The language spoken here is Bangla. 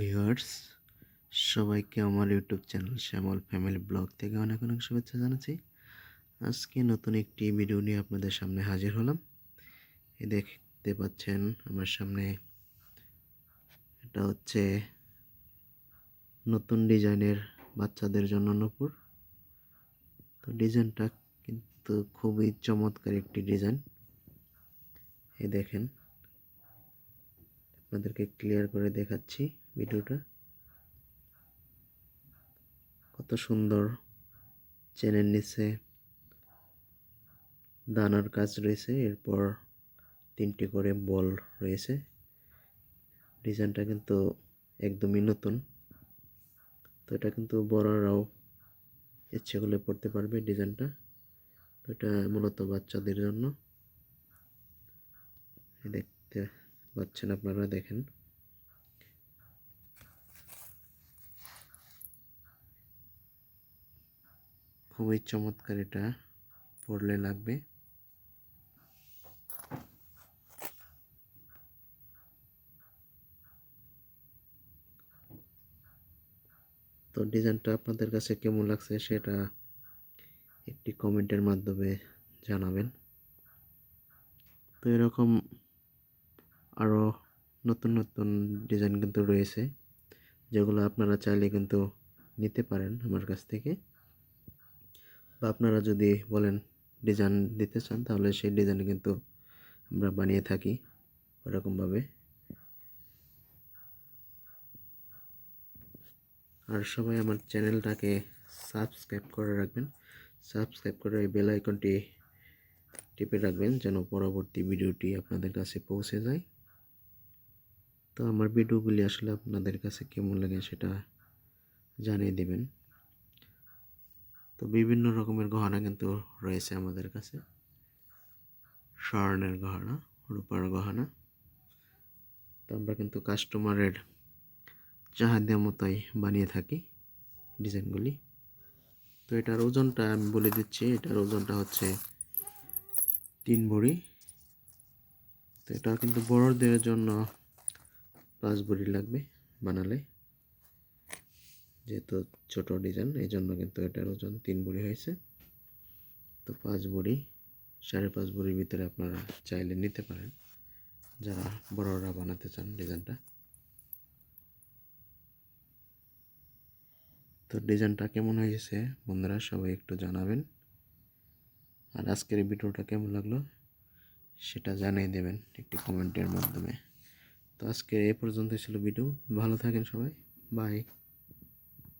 ভিউয়ার্স, সবাইকে আমার YouTube channel Shyamal family blog থেকে অনেক অনেক শুভেচ্ছা জানাচ্ছি। আজকে নতুন একটি ভিডিও নিয়ে আপনাদের সামনে হাজির হলাম। এ দেখতে পাচ্ছেন আমার সামনে এটা হচ্ছে নতুন ডিজাইনের বাচ্চাদের জন্য নূপুর। তো ডিজাইনটা কিন্তু খুবই চমৎকার একটি ডিজাইন। এ দেখেন, আপনাদেরকে ক্লিয়ার করে দেখাচ্ছি। ভিডিওটা। কত সুন্দর চেনের নিচে দানার কাজ রয়েছে, এরপর তিনটি করে বল রয়েছে। ডিজাইনটা কিন্তু একদমই নতুন। তো এটা কিন্তু বড়রাও ইচ্ছে করলে পড়তে পারবে ডিজাইনটা। তো এটা মূলত বাচ্চাদের জন্য। দেখতে পাচ্ছেন আপনারা, দেখেন। খুবই চমৎকার এটা পড়লে লাগবে। তো ডিজাইনটা আপনাদের কাছে কেমন লাগছে সেটা একটি কমেন্টের মাধ্যমে জানাবেন। তো এরকম আরও নতুন নতুন ডিজাইন কিন্তু রয়েছে, যেগুলো আপনারা চাইলে কিন্তু নিতে পারেন আমার কাছ থেকে। বা আপনারা যদি বলেন ডিজাইন দিতে চান, তাহলে সেই ডিজাইন কিন্তু আমরা বানিয়ে থাকি ওরকমভাবে। আর সবাই আমার চ্যানেলটাকে সাবস্ক্রাইব করে রাখবেন। সাবস্ক্রাইব করে এই বেল আইকনটি টিপে রাখবেন যেন পরবর্তী ভিডিওটি আপনাদের কাছে পৌঁছে যায়। তো আমার ভিডিওগুলি আসলে আপনাদের কাছে কেমন লাগে সেটা জানিয়ে দেবেন। তো বিভিন্ন রকমের গহনা কিন্তু রয়েছে আমাদের কাছে। স্বর্ণের গহনা, রূপার গহনা। তো আমরা কিন্তু কাস্টমারের চাহিদা মতোই বানিয়ে থাকি ডিজাইনগুলি। তো এটার ওজনটা আমি বলে দিচ্ছি, এটার ওজনটা হচ্ছে তিন ভরি। তো এটা কিন্তু বড়দের জন্য পাঁচ ভরি লাগবে বানালে। যেহেতু ছোট ডিজাইন এই জন্য কিন্তু এটার ওজন তিন ভরি হয়েছে। তো পাঁচ ভরি সাড়ে পাঁচ ভরির ভিতরে আপনারা চাইলে নিতে পারেন। যারা বড়রা বানাতে চান ডিজাইনটা। তো ডিজাইনটা কেমন হয়েছে বন্ধুরা সবাই একটু জানাবেন। আর আজকের ভিডিওটা কেমন লাগল সেটা জানিয়ে দেবেন একটি কমেন্টের মাধ্যমে। তো আজকে এ পর্যন্ত ছিল ভিডিও। ভালো থাকেন সবাই। বাই।